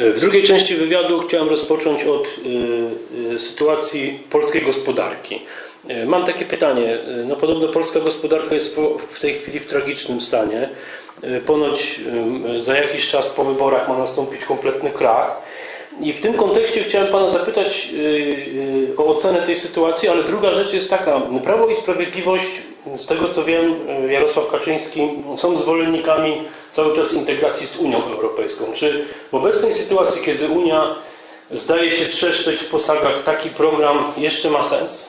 W drugiej części wywiadu chciałem rozpocząć od y, y, sytuacji polskiej gospodarki. Mam takie pytanie. No podobno polska gospodarka jest w- tej chwili w tragicznym stanie. Ponoć za jakiś czas po wyborach ma nastąpić kompletny krach. I w tym kontekście chciałem Pana zapytać o ocenę tej sytuacji, ale druga rzecz jest taka. Prawo i Sprawiedliwość, z tego co wiem, Jarosław Kaczyński są zwolennikami cały czas integracji z Unią Europejską. Czy w obecnej sytuacji, kiedy Unia zdaje się trzeszczeć w posagach, taki program jeszcze ma sens?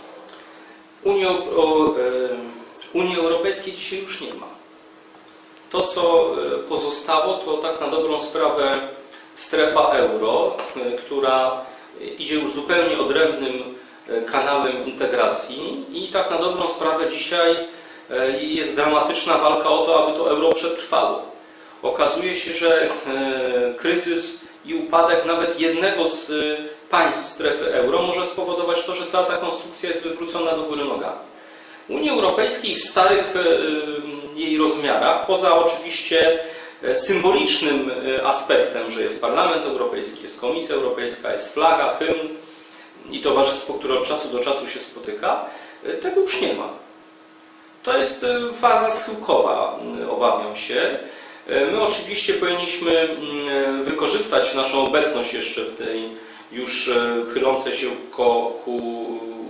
Unii, o, e, Unii Europejskiej dzisiaj już nie ma. To, co e, pozostało, to tak na dobrą sprawę strefa euro, e, która idzie już zupełnie odrębnym kanałem integracji i tak na dobrą sprawę dzisiaj jest dramatyczna walka o to, aby to euro przetrwało. Okazuje się, że e, kryzys i upadek nawet jednego z e, państw strefy euro może spowodować to, że cała ta konstrukcja jest wywrócona do góry nogami. Unii Europejskiej w starych e, jej rozmiarach, poza oczywiście symbolicznym aspektem, że jest Parlament Europejski, jest Komisja Europejska, jest flaga, hymn i towarzystwo, które od czasu do czasu się spotyka, tego już nie ma. To jest faza schyłkowa, obawiam się. E, My oczywiście powinniśmy mm, wykorzystać naszą obecność jeszcze w tej już e, chylącej się ko- ku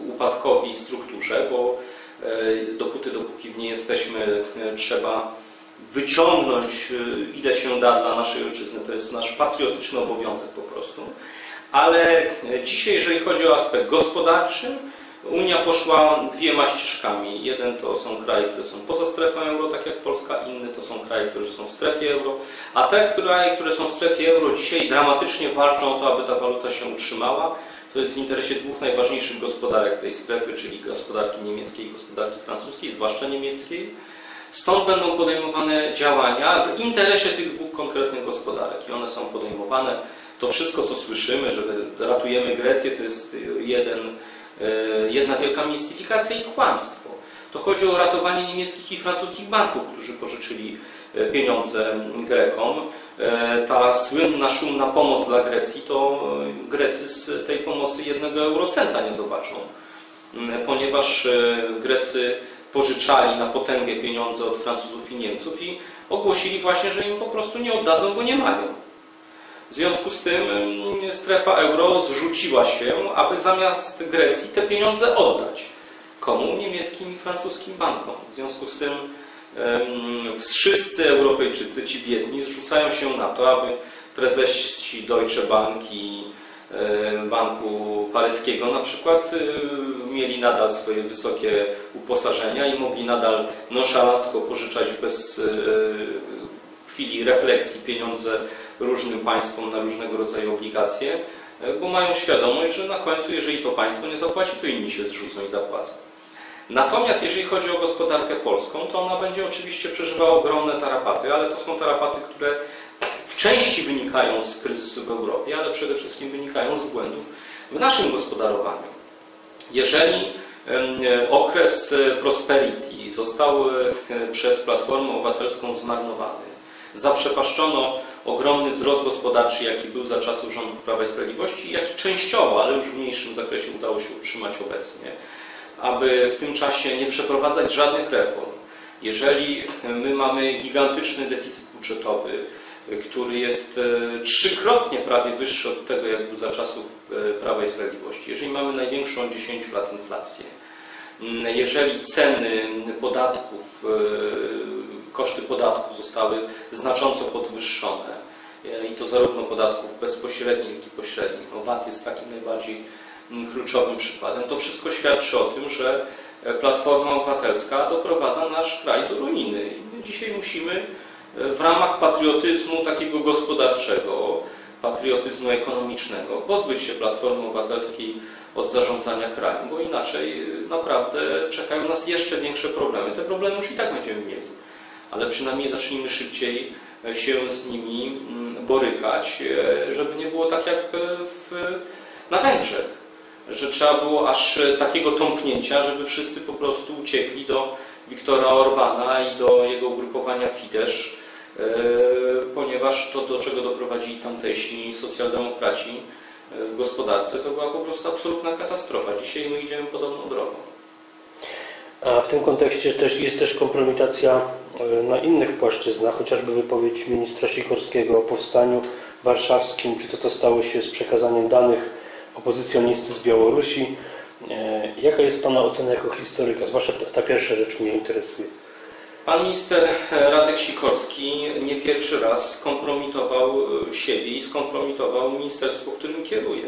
upadkowi strukturze, bo e, dopóty, dopóki w niej jesteśmy, e, trzeba wyciągnąć e, ile się da dla naszej ojczyzny. To jest nasz patriotyczny obowiązek po prostu. Ale e, dzisiaj, jeżeli chodzi o aspekt gospodarczy, Unia poszła dwiema ścieżkami. Jeden to są kraje, które są poza strefą euro, tak jak Polska, inny to są kraje, które są w strefie euro, a te kraje, które są w strefie euro dzisiaj dramatycznie walczą o to, aby ta waluta się utrzymała. To jest w interesie dwóch najważniejszych gospodarek tej strefy, czyli gospodarki niemieckiej i gospodarki francuskiej, zwłaszcza niemieckiej. Stąd będą podejmowane działania w interesie tych dwóch konkretnych gospodarek i one są podejmowane. To wszystko, co słyszymy, że ratujemy Grecję, to jest jeden, jedna wielka mistyfikacja i kłamstwo. To chodzi o ratowanie niemieckich i francuskich banków, którzy pożyczyli e, pieniądze Grekom. E, Ta słynna, szumna pomoc dla Grecji, to e, Grecy z tej pomocy jednego eurocenta nie zobaczą, m, ponieważ e, Grecy pożyczali na potęgę pieniądze od Francuzów i Niemców i ogłosili właśnie, że im po prostu nie oddadzą, bo nie mają. W związku z tym mm, strefa euro zrzuciła się, aby zamiast Grecji te pieniądze oddać. Komu? Niemieckim i francuskim bankom. W związku z tym wszyscy Europejczycy, ci biedni, zrzucają się na to, aby prezesi Deutsche Bank i Banku Paryskiego na przykład e, mieli nadal swoje wysokie uposażenia i mogli nadal nonszalancko pożyczać bez e, chwili refleksji pieniądze różnym państwom na różnego rodzaju obligacje, e, bo mają świadomość, że na końcu, jeżeli to państwo nie zapłaci, to inni się zrzucą i zapłacą. Natomiast jeżeli chodzi o gospodarkę polską, to ona będzie oczywiście przeżywała ogromne tarapaty, ale to są tarapaty, które w części wynikają z kryzysu w Europie, ale przede wszystkim wynikają z błędów w naszym gospodarowaniu. Jeżeli em, okres e, prosperity został e, przez Platformę Obywatelską zmarnowany, zaprzepaszczono ogromny wzrost gospodarczy, jaki był za czasów rządów Prawa i Sprawiedliwości, jaki częściowo, ale już w mniejszym zakresie udało się utrzymać obecnie, aby w tym czasie nie przeprowadzać żadnych reform. Jeżeli my mamy gigantyczny deficyt budżetowy, który jest e, trzykrotnie prawie wyższy od tego, jak był za czasów e, Prawa i Sprawiedliwości, jeżeli mamy największą od 10 lat inflację, jeżeli ceny podatków, e, koszty podatków zostały znacząco podwyższone, e, i to zarówno podatków bezpośrednich, jak i pośrednich, no VAT jest takim najbardziej m, kluczowym przykładem, to wszystko świadczy o tym, że e, Platforma Obywatelska doprowadza nasz kraj do ruiny. I my dzisiaj musimy e, w ramach patriotyzmu takiego gospodarczego, patriotyzmu ekonomicznego pozbyć się Platformy Obywatelskiej od zarządzania krajem, bo inaczej naprawdę czekają nas jeszcze większe problemy. Te problemy już i tak będziemy mieli, ale przynajmniej zacznijmy szybciej e, się z nimi mm, borykać, e, żeby nie było tak jak e, w, na Węgrzech, że trzeba było aż takiego tąpnięcia, żeby wszyscy po prostu uciekli do Viktora Orbana i do jego ugrupowania Fidesz, ponieważ to, do czego doprowadzili tamtejsi socjaldemokraci w gospodarce, to była po prostu absolutna katastrofa. Dzisiaj my idziemy podobną drogą. A w tym kontekście też jest też kompromitacja e, na innych płaszczyznach, chociażby wypowiedź ministra Sikorskiego o powstaniu warszawskim, czy to, co stało się z przekazaniem danych opozycjonisty z Białorusi. E, Jaka jest Pana ocena jako historyka? Zwłaszcza ta, pierwsza rzecz mnie interesuje. Pan minister Radek Sikorski nie pierwszy raz skompromitował e, siebie i skompromitował ministerstwo, którym kieruje.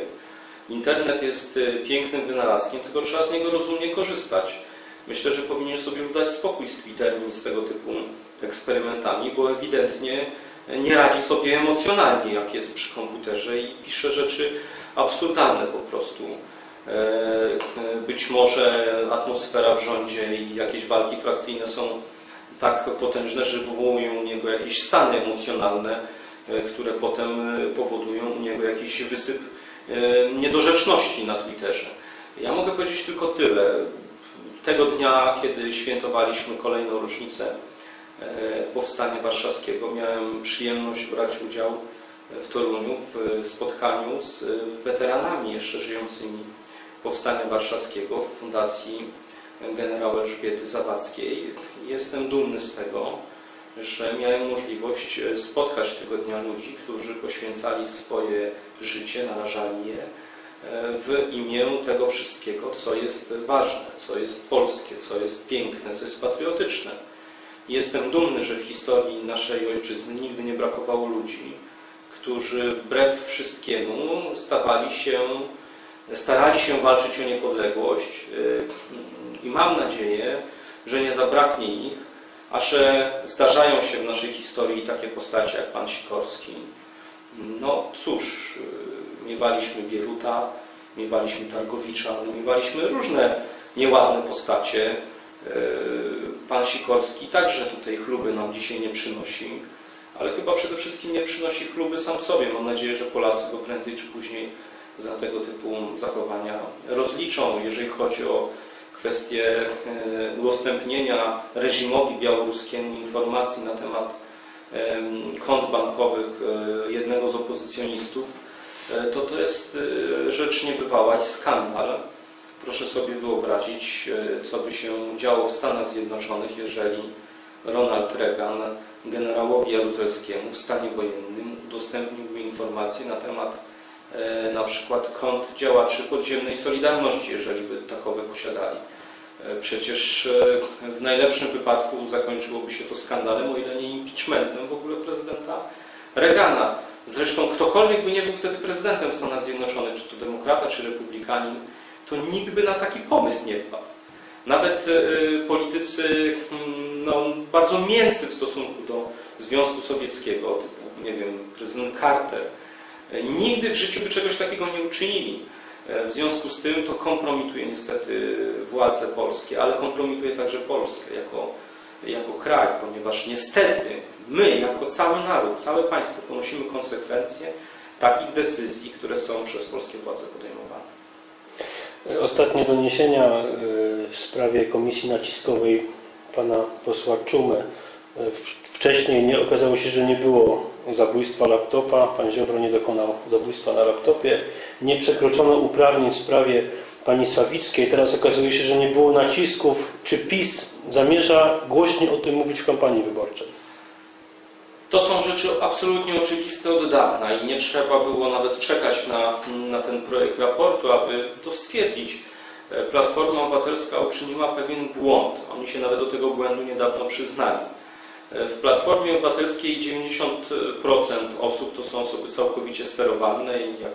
Internet jest e, pięknym wynalazkiem, tylko trzeba z niego rozumnie korzystać. Myślę, że powinien sobie już dać spokój z Twitterem i z tego typu eksperymentami, bo ewidentnie nie radzi sobie emocjonalnie, jak jest przy komputerze i pisze rzeczy absurdalne po prostu. E, Być może atmosfera w rządzie i jakieś walki frakcyjne są tak potężne, że wywołują u niego jakieś stany emocjonalne, e, które potem e, powodują u niego jakiś wysyp e, niedorzeczności na Twitterze. Ja mogę powiedzieć tylko tyle. Tego dnia, kiedy świętowaliśmy kolejną rocznicę e, Powstania Warszawskiego, miałem przyjemność brać udział w Toruniu w spotkaniu z weteranami jeszcze żyjącymi Powstania Warszawskiego w Fundacji generała Elżbiety Zawadzkiej. Jestem dumny z tego, że miałem możliwość spotkać tego dnia ludzi, którzy poświęcali swoje życie, narażali je e, w imię tego wszystkiego, co jest ważne, co jest polskie, co jest piękne, co jest patriotyczne. Jestem dumny, że w historii naszej ojczyzny nigdy nie brakowało ludzi, którzy wbrew wszystkiemu stawali się, starali się walczyć o niepodległość i mam nadzieję, że nie zabraknie ich, a że zdarzają się w naszej historii takie postacie jak pan Sikorski. No cóż, miewaliśmy Bieruta, miewaliśmy Targowicza, no, miewaliśmy różne nieładne postacie. Pan Sikorski także tutaj chluby nam dzisiaj nie przynosi, ale chyba przede wszystkim nie przynosi chluby sam sobie. Mam nadzieję, że Polacy go prędzej czy później za tego typu zachowania rozliczą, jeżeli chodzi o kwestię e, udostępnienia reżimowi białoruskiemu informacji na temat kont bankowych e, jednego z opozycjonistów, e, to to jest rzecz niebywała i skandal. Proszę sobie wyobrazić, co by się działo w Stanach Zjednoczonych, jeżeli Ronald Reagan generałowi Jaruzelskiemu w stanie wojennym udostępniłby informacje na temat na przykład kont działaczy podziemnej Solidarności, jeżeli by takowe posiadali. Przecież w najlepszym wypadku zakończyłoby się to skandalem, o ile nie impeachmentem w ogóle prezydenta Reagana. Zresztą ktokolwiek by nie był wtedy prezydentem Stanów Zjednoczonych, czy to demokrata, czy republikanin, to nikt by na taki pomysł nie wpadł. Nawet politycy no, bardzo mięcy w stosunku do Związku Sowieckiego, typu, nie wiem, prezydent Carter, nigdy w życiu by czegoś takiego nie uczynili. W związku z tym to kompromituje niestety władze polskie, ale kompromituje także Polskę jako, jako kraj, ponieważ niestety my, jako cały naród, całe państwo ponosimy konsekwencje takich decyzji, które są przez polskie władze podejmowane. Ostatnie doniesienia w sprawie komisji naciskowej pana posła Czumy. Wcześniej nie okazało się, że nie było zabójstwa laptopa. Pan Ziobro nie dokonał zabójstwa na laptopie. Nie przekroczono uprawnień w sprawie pani Sawickiej. Teraz okazuje się, że nie było nacisków. Czy PiS zamierza głośniej o tym mówić w kampanii wyborczej? To są rzeczy absolutnie oczywiste od dawna i nie trzeba było nawet czekać na, na ten projekt raportu, aby to stwierdzić. Platforma Obywatelska uczyniła pewien błąd. Oni się nawet do tego błędu niedawno przyznali. W Platformie Obywatelskiej 90% osób to są osoby całkowicie sterowalne i jak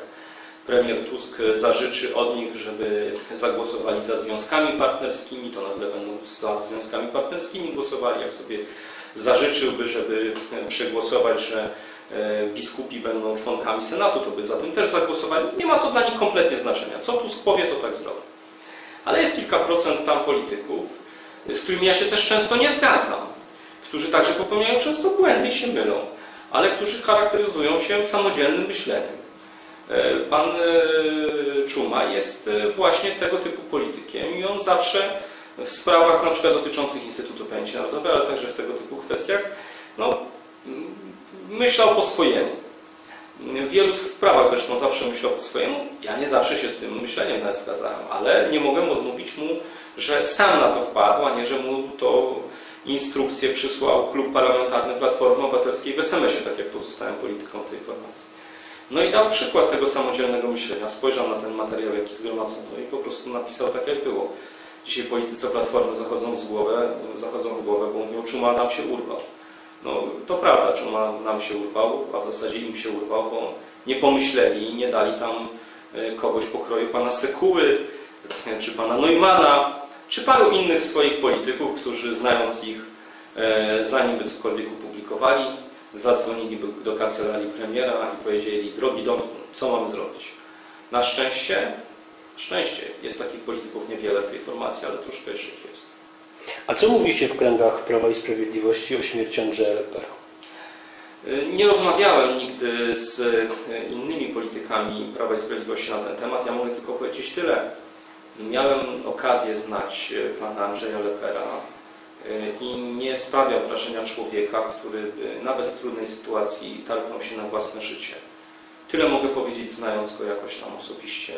premier Tusk zażyczy od nich, żeby zagłosowali za związkami partnerskimi, to nagle będą za związkami partnerskimi głosowali. Jak sobie zażyczyłby, żeby przegłosować, że biskupi będą członkami Senatu, to by za tym też zagłosowali. Nie ma to dla nich kompletnie znaczenia. Co Tusk powie, to tak zrobi. Ale jest kilka procent tam polityków, z którymi ja się też często nie zgadzam, którzy także popełniają często błędy i się mylą, ale którzy charakteryzują się samodzielnym myśleniem. Pan Czuma jest właśnie tego typu politykiem i on zawsze w sprawach na przykład dotyczących Instytutu Pamięci Narodowej, ale także w tego typu kwestiach, no, myślał po swojemu. W wielu sprawach zresztą zawsze myślał po swojemu. Ja nie zawsze się z tym myśleniem nawet zgadzałem, ale nie mogę odmówić mu, że sam na to wpadł, a nie, że mu to instrukcję przysłał klub parlamentarny Platformy Obywatelskiej w SMS-ie, tak jak pozostałym politykom tej formacji. No i dał przykład tego samodzielnego myślenia. Spojrzał na ten materiał, jaki zgromadzono i po prostu napisał tak, jak było. Dzisiaj politycy Platformy zachodzą w głowę, zachodzą w głowę, bo mówią, Czuma nam się urwał. No to prawda, Czuma nam się urwał, a w zasadzie im się urwał, bo nie pomyśleli i nie dali tam e, kogoś pokroju pana Sekuły, czy pana Neumana, czy paru innych swoich polityków, którzy znając ich, e, zanim by cokolwiek opublikowali, zadzwonili do kancelarii premiera i powiedzieli, drogi dom, co mamy zrobić? Na szczęście, szczęście, jest takich polityków niewiele w tej formacji, ale troszkę jeszcze ich jest. A co mówi się w kręgach Prawa i Sprawiedliwości o śmierci Andrzeja Lepera? Nie rozmawiałem nigdy z innymi politykami Prawa i Sprawiedliwości na ten temat. Ja mogę tylko powiedzieć tyle. Miałem okazję znać pana Andrzeja Lepera i nie sprawia wrażenia człowieka, który nawet w trudnej sytuacji targnął się na własne życie. Tyle mogę powiedzieć, znając go jakoś tam osobiście.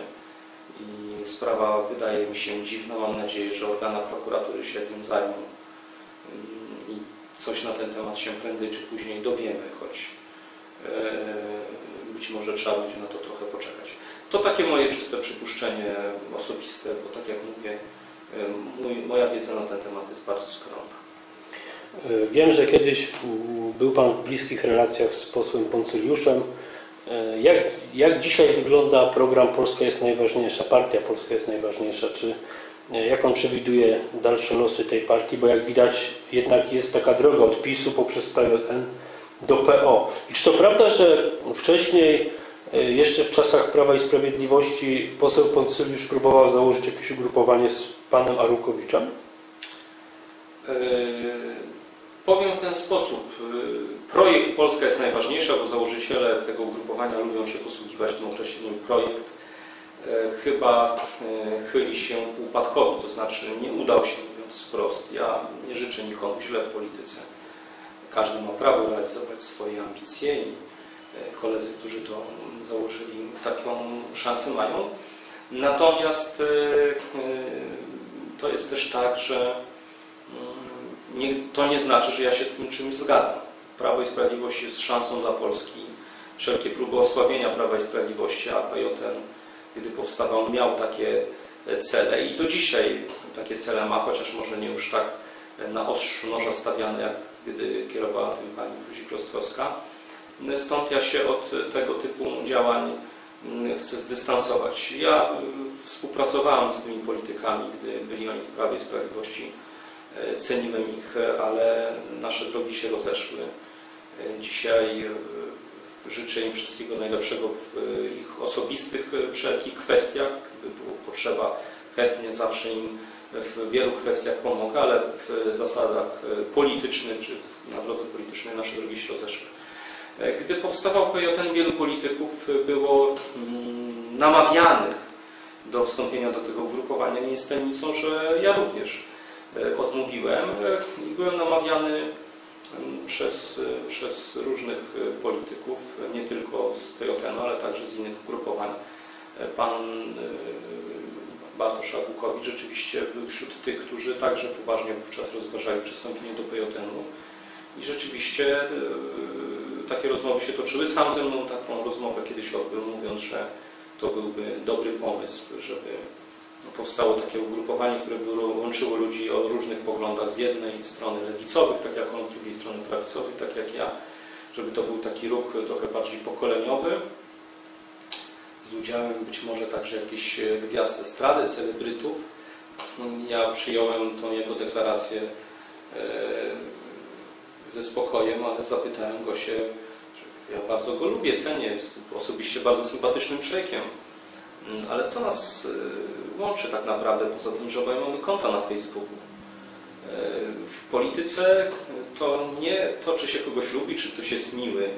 I sprawa wydaje mi się dziwna. Mam nadzieję, że organa prokuratury się tym zajmą i coś na ten temat się prędzej czy później dowiemy, choć e, być może trzeba będzie na to trochę poczekać. To takie moje czyste przypuszczenie osobiste, bo tak jak mówię, mój, moja wiedza na ten temat jest bardzo skromna. E, Wiem, że kiedyś był Pan w bliskich relacjach z posłem Poncyliuszem. E, Jak, jak dzisiaj wygląda program Polska jest najważniejsza, partia Polska jest najważniejsza? Czy e, jak Pan przewiduje dalsze losy tej partii? Bo jak widać jednak jest taka droga od PiSu poprzez PLN do PO. I czy to prawda, że wcześniej, jeszcze w czasach Prawa i Sprawiedliwości poseł Poncyliusz próbował założyć jakieś ugrupowanie z Panem Arukowiczem? Yy, Powiem w ten sposób. Yy, Projekt Polska jest najważniejsza, bo założyciele tego ugrupowania lubią się posługiwać tym określeniem projekt. Chyba chyli się ku upadkowi, to znaczy nie udał się, mówiąc wprost. Ja nie życzę nikomu źle w polityce. Każdy ma prawo realizować swoje ambicje i koledzy, którzy to założyli, taką szansę mają. Natomiast yy, yy, to jest też tak, że yy, nie, to nie znaczy, że ja się z tym czymś zgadzam. Prawo i Sprawiedliwość jest szansą dla Polski. Wszelkie próby osłabienia Prawa i Sprawiedliwości, a PJN, gdy powstawał, miał takie cele i do dzisiaj takie cele ma, chociaż może nie już tak na ostrzu noża stawiane, jak gdy kierowała tym pani Kluzik-Rostkowska. Stąd ja się od tego typu działań mm, chcę zdystansować. Ja y, współpracowałem z tymi politykami, gdy byli oni w Prawie i Sprawiedliwości. E, Ceniłem ich, e, ale nasze drogi się rozeszły. E, Dzisiaj życzę im wszystkiego najlepszego w ich osobistych wszelkich kwestiach. Gdyby było potrzeba, chętnie zawsze im w wielu kwestiach pomogę, ale w zasadach politycznych czy na drodze politycznej nasze drogi się rozeszły. E, Gdy powstawał PJN, wielu polityków e, było mm, namawianych do wstąpienia do tego ugrupowania. Nie jest tajemnicą, że ja również e, odmówiłem i byłem namawiany mm, przez, przez różnych polityków, nie tylko z PJN, ale także z innych ugrupowań. Pan Bartosz Agłukowicz rzeczywiście był wśród tych, którzy także poważnie wówczas rozważali przystąpienie do PJN-u i rzeczywiście takie rozmowy się toczyły. Sam ze mną taką rozmowę kiedyś odbył, mówiąc, że to byłby dobry pomysł, żeby powstało takie ugrupowanie, które by łączyło ludzi o różnych poglądach z jednej strony lewicowych, tak jak on, z drugiej strony prawicowych, tak jak ja, żeby to był taki ruch trochę bardziej pokoleniowy, z udziałem być może także jakichś e, gwiazd estrady, celebrytów. Ja przyjąłem tą jego deklarację e, spokojem, ale zapytałem go się, ja bardzo go lubię, cenię, jest osobiście bardzo sympatycznym człowiekiem, Mm, ale co nas e, łączy tak naprawdę, poza tym, że obaj mamy konta na Facebooku? E, W polityce to nie to, czy się kogoś lubi, czy ktoś jest miły,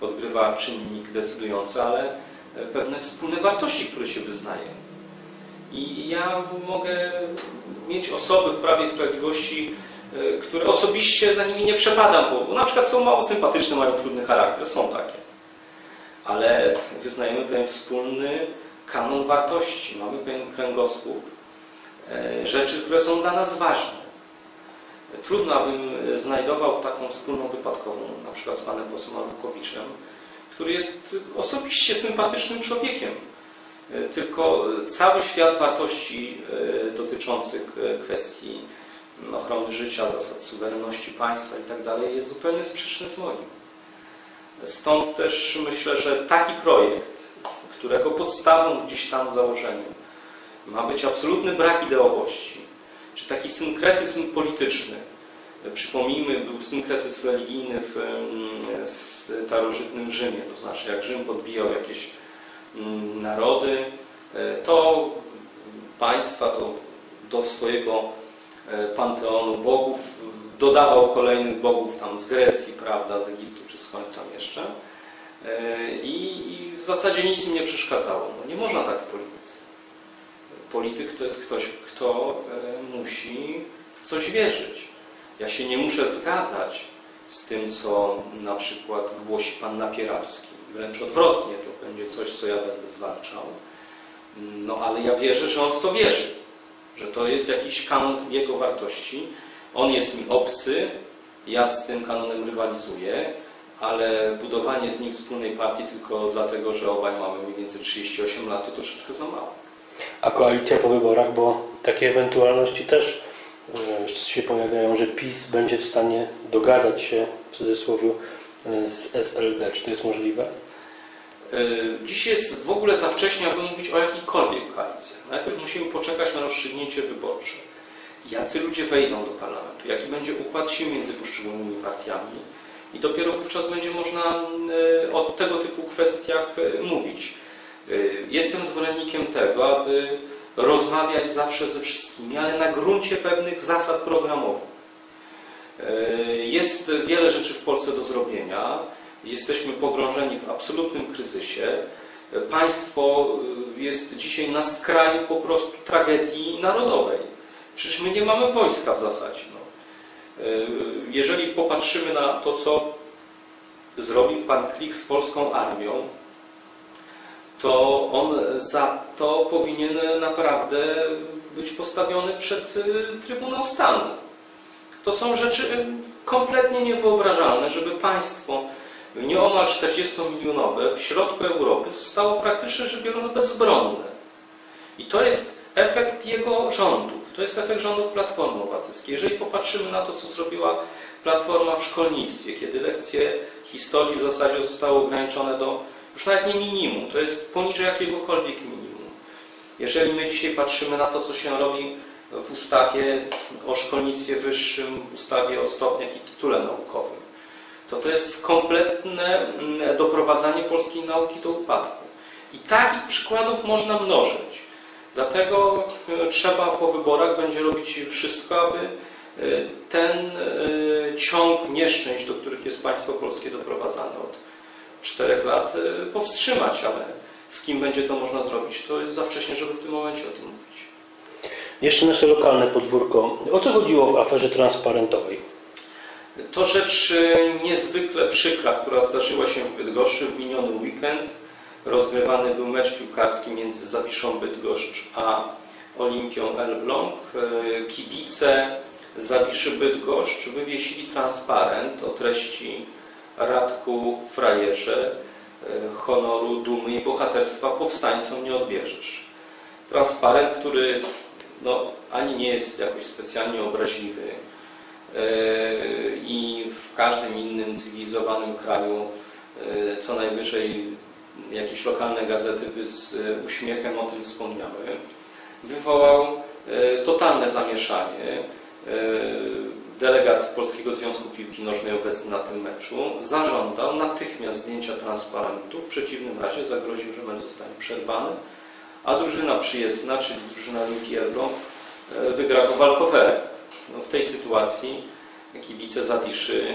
odgrywa czynnik decydujący, ale e, pewne wspólne wartości, które się wyznaje. I ja mogę mieć osoby w Prawie i Sprawiedliwości, y, które osobiście za nimi nie przepadam, bo- na przykład są mało sympatyczne, mają trudny charakter, są takie. Ale wyznajemy pewien wspólny kanon wartości, mamy pewien kręgosłup e, rzeczy, które są dla nas ważne. Trudno, abym znajdował taką wspólną wypadkową, na przykład z panem posłem Alukowiczem, który jest osobiście sympatycznym człowiekiem. E, Tylko cały świat wartości e, dotyczących e, kwestii ochrony życia, zasad suwerenności państwa itd. jest zupełnie sprzeczny z moim. Stąd też myślę, że taki projekt, którego podstawą gdzieś tam w założeniu ma być absolutny brak ideowości, czy taki synkretyzm polityczny. Przypomnijmy, był synkretyzm religijny w mm, starożytnym Rzymie, to znaczy jak Rzym podbijał jakieś mm, narody, e, to państwa to do swojego panteonu bogów dodawał kolejnych bogów tam z Grecji, prawda, z Egiptu czy skąd tam jeszcze. E, I i w zasadzie nic im nie przeszkadzało. No, nie można tak w polityce. Polityk to jest ktoś, kto e, musi w coś wierzyć. Ja się nie muszę zgadzać z tym, co na przykład głosi pan Napieralski. Wręcz odwrotnie, to będzie coś, co ja będę zwalczał. No ale ja wierzę, że on w to wierzy. Że to jest jakiś kanon jego wartości. On jest mi obcy, ja z tym kanonem rywalizuję, ale budowanie z nim wspólnej partii tylko dlatego, że obaj mamy mniej więcej 38 lat, to troszeczkę za mało. A koalicja po wyborach, bo takie ewentualności też e, się pojawiają, że PiS będzie w stanie dogadać się w cudzysłowie e, z SLD. Czy to jest możliwe? Yy, Dziś jest w ogóle za wcześnie, aby mówić o jakichkolwiek koalicjach. Najpierw musimy poczekać na rozstrzygnięcie wyborcze. Jacy ludzie wejdą do parlamentu? Jaki będzie układ sił między poszczególnymi partiami? I dopiero wówczas będzie można yy, o tego typu kwestiach yy, mówić. Jestem zwolennikiem tego, aby rozmawiać zawsze ze wszystkimi, ale na gruncie pewnych zasad programowych. Jest wiele rzeczy w Polsce do zrobienia. Jesteśmy pogrążeni w absolutnym kryzysie. Państwo y, jest dzisiaj na skraju po prostu tragedii narodowej. Przecież my nie mamy wojska w zasadzie. No. Y, Jeżeli popatrzymy na to, co zrobił pan Klich z polską armią, to on za to powinien naprawdę być postawiony przed y, Trybunał Stanu. To są rzeczy kompletnie niewyobrażalne, żeby państwo nieomal 40-milionowe w środku Europy zostało praktycznie rzecz biorąc bezbronne. I to jest efekt jego rządów. To jest efekt rządów Platformy Obywatelskiej. Jeżeli popatrzymy na to, co zrobiła Platforma w szkolnictwie, kiedy lekcje historii w zasadzie zostały ograniczone do już nawet nie minimum, to jest poniżej jakiegokolwiek minimum. Jeżeli my dzisiaj patrzymy na to, co się robi w ustawie o szkolnictwie wyższym, w ustawie o stopniach i tytule naukowym, to to jest kompletne mm, doprowadzanie polskiej nauki do upadku. I takich przykładów można mnożyć. Dlatego e, trzeba po wyborach będzie robić wszystko, aby e, ten e, ciąg nieszczęść, do których jest państwo polskie doprowadzane od czterech lat, powstrzymać, ale z kim będzie to można zrobić, to jest za wcześnie, żeby w tym momencie o tym mówić. Jeszcze nasze lokalne podwórko. O co chodziło w aferze transparentowej? To rzecz e, niezwykle przykra, która zdarzyła się w Bydgoszczy w miniony weekend. Rozgrywany był mecz piłkarski między Zawiszą Bydgoszcz a Olimpią Elbląg. E, Kibice Zawiszy Bydgoszcz wywiesili transparent o treści Radku Frajerze, e, honoru, dumy i bohaterstwa powstańcom nie odbierzesz. Transparent, który no, ani nie jest jakoś specjalnie obraźliwy, i w każdym innym cywilizowanym kraju e, co najwyżej jakieś lokalne gazety by z e, uśmiechem o tym wspomniały, wywołał e, totalne zamieszanie. Delegat Polskiego Związku Piłki Nożnej obecny na tym meczu zażądał natychmiast zdjęcia transparentu, w przeciwnym razie zagroził, że mecz zostanie przerwany, a drużyna przyjezdna, czyli drużyna Olimpii Elbląg, wygra go walkowerem. No, w tej sytuacji kibice Zawiszy,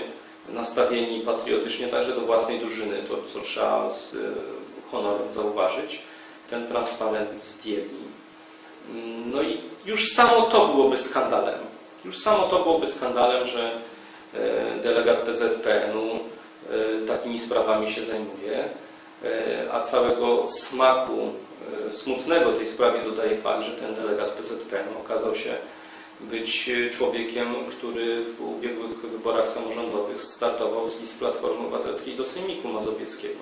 nastawieni patriotycznie także do własnej drużyny, to co trzeba z e, honorem zauważyć, ten transparent zdjęli. No i już samo to byłoby skandalem. Już samo to byłoby skandalem, że e, delegat PZPN-u e, takimi sprawami się zajmuje, a całego smaku smutnego tej sprawie dodaje fakt, że ten delegat PZPN okazał się być człowiekiem, który w ubiegłych wyborach samorządowych startował z list Platformy Obywatelskiej do Sejmiku Mazowieckiego.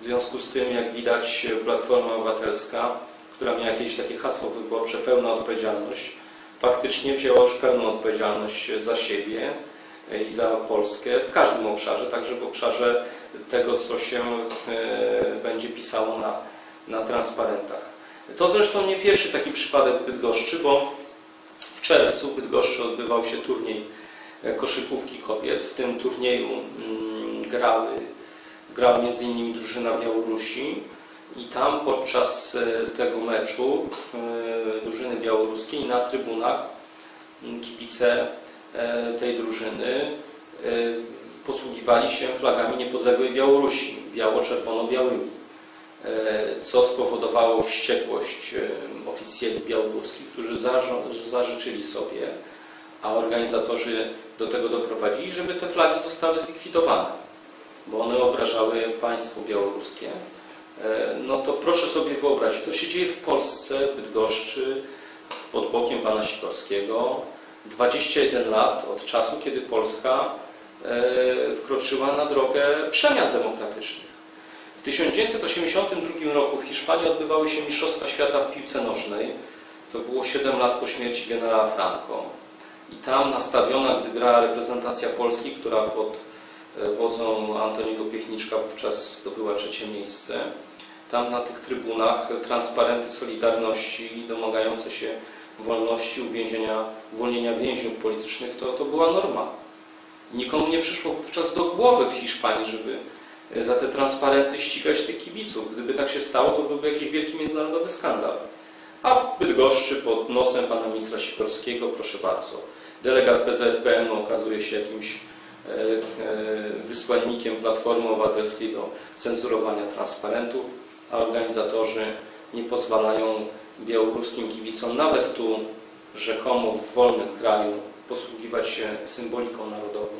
W związku z tym, jak widać, Platforma Obywatelska, która miała jakieś takie hasło wyborcze, pełna odpowiedzialność, faktycznie wzięła już pełną odpowiedzialność za siebie i za Polskę w każdym obszarze, także w obszarze tego, co się e, będzie pisało na, na transparentach. To zresztą nie pierwszy taki przypadek Bydgoszczy, bo czerwcu w Bydgoszczy odbywał się turniej e, koszykówki kobiet. W tym turnieju mm, grały, grała m.in. drużyna Białorusi i tam podczas e, tego meczu e, drużyny białoruskiej na trybunach m, kibice tej drużyny posługiwali się flagami niepodległej Białorusi, biało-czerwono-białymi, co spowodowało wściekłość oficjeli białoruskich, którzy zażyczyli sobie, a organizatorzy do tego doprowadzili, żeby te flagi zostały zlikwidowane, bo one obrażały państwo białoruskie. E, No to proszę sobie wyobrazić, to się dzieje w Polsce, w Bydgoszczy, pod bokiem pana Sikorskiego. 21 lat od czasu, kiedy Polska e, wkroczyła na drogę przemian demokratycznych. W 1982 roku w Hiszpanii odbywały się Mistrzostwa Świata w piłce nożnej. To było 7 lat po śmierci generała Franco. I tam na stadionach, gdy grała reprezentacja Polski, która pod e, wodzą Antoniego Piechniczka wówczas zdobyła trzecie miejsce, tam na tych trybunach transparenty Solidarności domagające się wolności, uwięzienia, uwolnienia więźniów politycznych, to, to była norma. Nikomu nie przyszło wówczas do głowy w Hiszpanii, żeby za te transparenty ścigać tych kibiców. Gdyby tak się stało, to byłby jakiś wielki międzynarodowy skandal. A w Bydgoszczy pod nosem pana ministra Sikorskiego, proszę bardzo, delegat PZPN okazuje się jakimś e, e, wysłannikiem Platformy Obywatelskiej do cenzurowania transparentów, a organizatorzy nie pozwalają białoruskim kibicom, nawet tu rzekomo w wolnym kraju, posługiwać się symboliką narodową,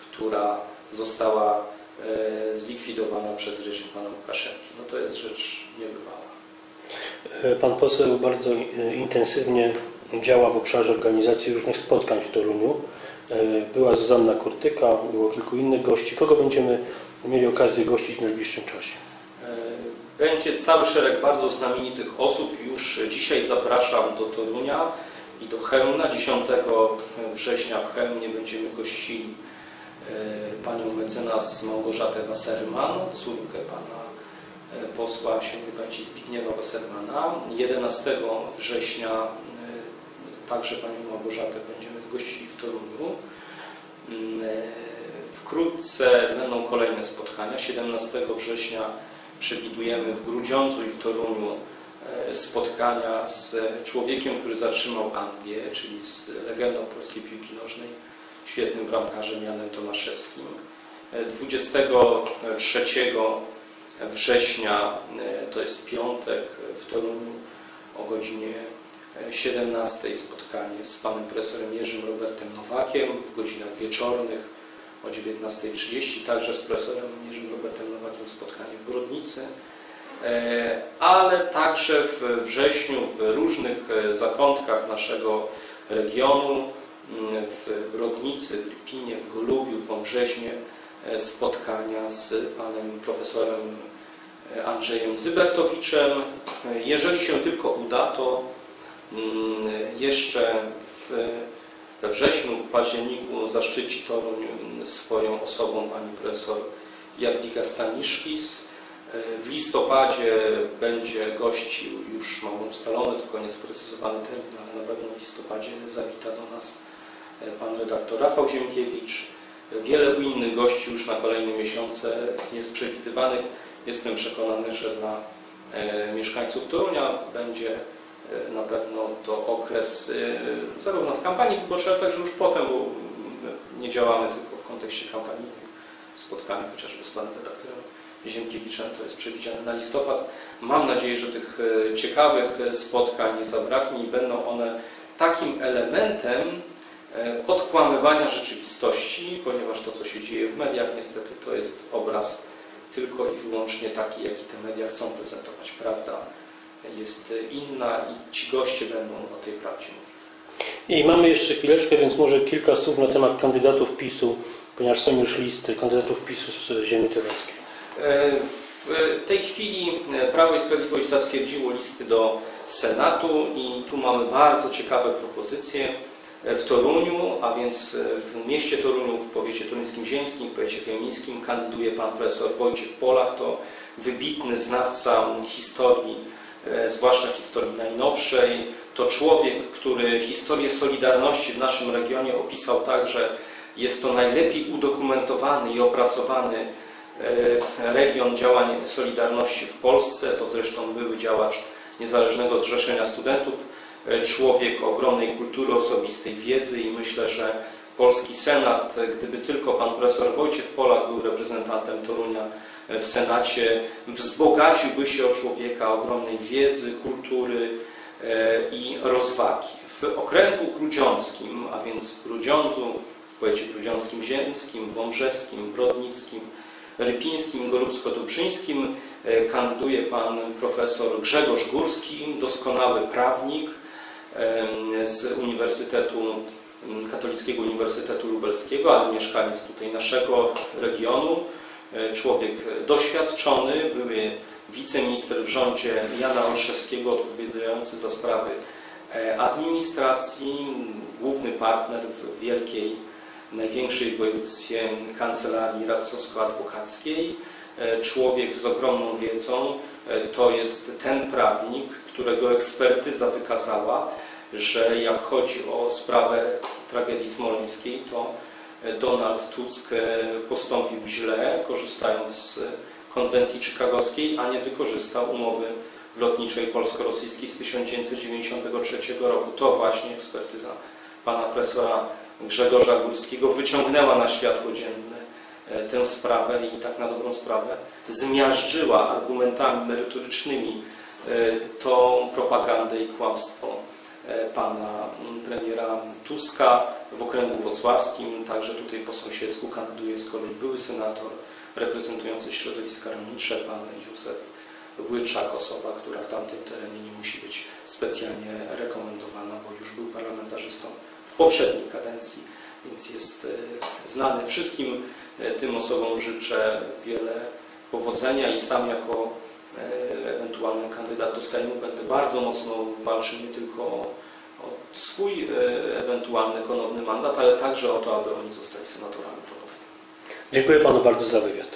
która została e, zlikwidowana przez reżim pana Łukaszenki. No to jest rzecz niebywała. E, Pan poseł bardzo e, intensywnie działa w obszarze organizacji różnych spotkań w Toruniu. E, Była Zuzanna Kurtyka, było kilku innych gości. Kogo będziemy mieli okazję gościć w najbliższym czasie? E, Będzie cały szereg bardzo znamienitych osób. Już dzisiaj zapraszam do Torunia i do Chełmna. 10 września w Chełmie będziemy gościli e, panią mecenas Małgorzatę Wasserman, córkę pana e, posła świętej Zbigniewa Wassermana. 11 września e, także panią Małgorzatę będziemy gościli w Toruniu. Mm, e, Wkrótce będą kolejne spotkania. 17 września przewidujemy w Grudziądzu i w Toruniu e, spotkania z człowiekiem, który zatrzymał Anglię, czyli z legendą polskiej piłki nożnej, świetnym bramkarzem Janem Tomaszewskim. E, 23 września, e, to jest piątek, w Toruniu o godzinie 17 spotkanie z panem profesorem Jerzym Robertem Nowakiem w godzinach wieczornych o 19.30, także z profesorem Jerzym Robertem Nowakiem spotkanie w Brodnicy, E, ale także w wrześniu w różnych e, zakątkach naszego regionu, w Brodnicy, w Lipinie, w Golubiu, w Wąbrzeźnie e, spotkania z panem profesorem e, Andrzejem Zybertowiczem. E, Jeżeli się tylko uda, to mm, jeszcze w, we wrześniu, w październiku zaszczyci Toruń mm, swoją osobą pani profesor Jadwiga Staniszkis. W listopadzie będzie gościł, już mamy ustalony, tylko niesprecyzowany termin, ale na pewno w listopadzie zawita do nas pan redaktor Rafał Ziemkiewicz. Wiele innych gości już na kolejne miesiące jest przewidywanych. Jestem przekonany, że dla e, mieszkańców Torunia będzie e, na pewno to okres e, zarówno w kampanii wyborczej, ale także już potem, bo nie działamy tylko w kontekście kampanijnych spotkań, chociażby z panem redaktorem Ziemkiewiczem, to jest przewidziane na listopad. Mam nadzieję, że tych e, ciekawych e, spotkań nie zabraknie i będą one takim elementem e, odkłamywania rzeczywistości, ponieważ to, co się dzieje w mediach, niestety to jest obraz tylko i wyłącznie taki, jaki te media chcą prezentować. Prawda jest inna i ci goście będą o tej prawdzie mówić. I mamy jeszcze chwileczkę, więc może kilka słów na temat kandydatów PiSu, ponieważ są już listy kandydatów PiSu z ziemi tyrolskiej. E, W tej chwili e, Prawo i Sprawiedliwość zatwierdziło listy do Senatu i tu mamy bardzo ciekawe propozycje. W Toruniu, a więc e, w mieście Toruniu, w powiecie toruńskim ziemskim, w powiecie chemińskim kandyduje pan profesor Wojciech Polak. To wybitny znawca historii, e, zwłaszcza historii najnowszej. To człowiek, który historię Solidarności w naszym regionie opisał tak, że jest to najlepiej udokumentowany i opracowany e, region działań Solidarności w Polsce. To zresztą były działacz Niezależnego Zrzeszenia Studentów, człowiek ogromnej kultury osobistej, wiedzy i myślę, że polski Senat, gdyby tylko pan profesor Wojciech Polak był reprezentantem Torunia w Senacie, wzbogaciłby się o człowieka ogromnej wiedzy, kultury e, i rozwagi. W okręgu grudziąckim, a więc w Grudziądzu, w powiecie grudziąckim ziemskim, wąbrzeskim, brodnickim, rypińskim, golubsko-dobrzyńskim e, kandyduje pan profesor Grzegorz Górski, doskonały prawnik z Uniwersytetu Katolickiego Uniwersytetu Lubelskiego, ale mieszkaniec tutaj naszego regionu, E, człowiek doświadczony, były wiceminister w rządzie Jana Olszewskiego, odpowiadający za sprawy e, administracji, główny partner w wielkiej, największej w województwie kancelarii radcowsko-adwokackiej, E, człowiek z ogromną wiedzą. To jest ten prawnik, którego ekspertyza wykazała, że jak chodzi o sprawę tragedii smoleńskiej, to e, Donald Tusk e, postąpił źle, korzystając z konwencji chicagowskiej, a nie wykorzystał umowy lotniczej polsko-rosyjskiej z 1993 roku. To właśnie ekspertyza pana profesora Grzegorza Górskiego wyciągnęła na światło dzienne e, tę sprawę i tak na dobrą sprawę zmiażdżyła argumentami merytorycznymi e, tą propagandę i kłamstwo e, pana m, premiera Tuska w okręgu wrocławskim, także tutaj po sąsiedzku kandyduje z kolei były senator reprezentujący środowiska rolnicze, pan Józef Łyczak, osoba, która w tamtym terenie nie musi być specjalnie rekomendowana, bo już był parlamentarzystą w poprzedniej kadencji, więc jest e, znany wszystkim e, tym osobom. Życzę wiele powodzenia i sam jako e, ewentualny kandydat do Sejmu będę bardzo mocno walczył nie tylko o, o swój e, ewentualny ponowny mandat, ale także o to, aby oni zostali senatorami ponownie. Dziękuję panu bardzo za wywiad.